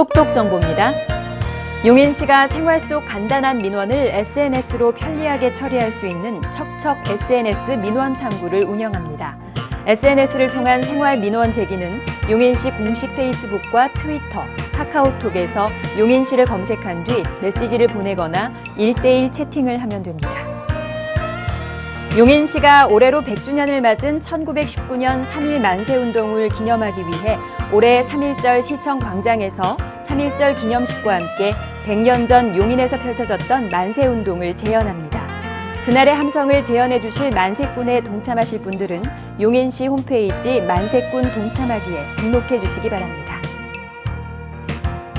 똑똑 정보입니다. 용인시가 생활 속 간단한 민원을 SNS로 편리하게 처리할 수 있는 척척 SNS 민원 창구를 운영합니다. SNS를 통한 생활 민원 제기는 용인시 공식 페이스북과 트위터, 카카오톡에서 용인시를 검색한 뒤 메시지를 보내거나 1대1 채팅을 하면 됩니다. 용인시가 올해로 100주년을 맞은 1919년 3.1 만세운동을 기념하기 위해 올해 3.1절 시청 광장에서 3.1절 기념식과 함께 100년 전 용인에서 펼쳐졌던 만세운동을 재현합니다. 그날의 함성을 재현해 주실 만세꾼에 동참하실 분들은 용인시 홈페이지 만세꾼 동참하기에 등록해 주시기 바랍니다.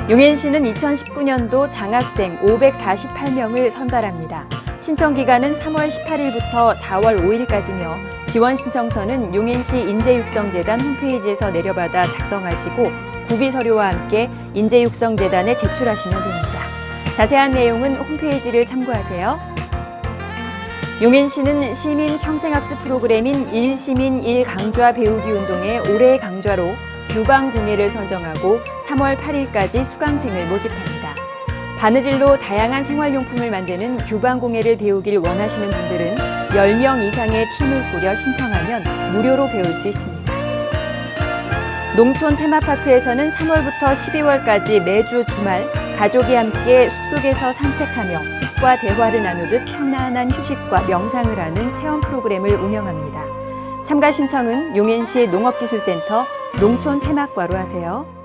용인시는 2019년도 장학생 548명을 선발합니다. 신청 기간은 3월 18일부터 4월 5일까지며 지원 신청서는 용인시 인재육성재단 홈페이지에서 내려받아 작성하시고 구비 서류와 함께 인재육성재단에 제출하시면 됩니다. 자세한 내용은 홈페이지를 참고하세요. 용인시는 시민 평생학습 프로그램인 1시민 1강좌 배우기 운동의 올해의 강좌로 규방공예를 선정하고 3월 8일까지 수강생을 모집합니다. 바느질로 다양한 생활용품을 만드는 규방공예를 배우길 원하시는 분들은 10명 이상의 팀을 꾸려 신청하면 무료로 배울 수 있습니다. 농촌 테마파크에서는 3월부터 12월까지 매주 주말 가족이 함께 숲속에서 산책하며 숲과 대화를 나누듯 편안한 휴식과 명상을 하는 체험 프로그램을 운영합니다. 참가 신청은 용인시 농업기술센터 농촌 테마과로 하세요.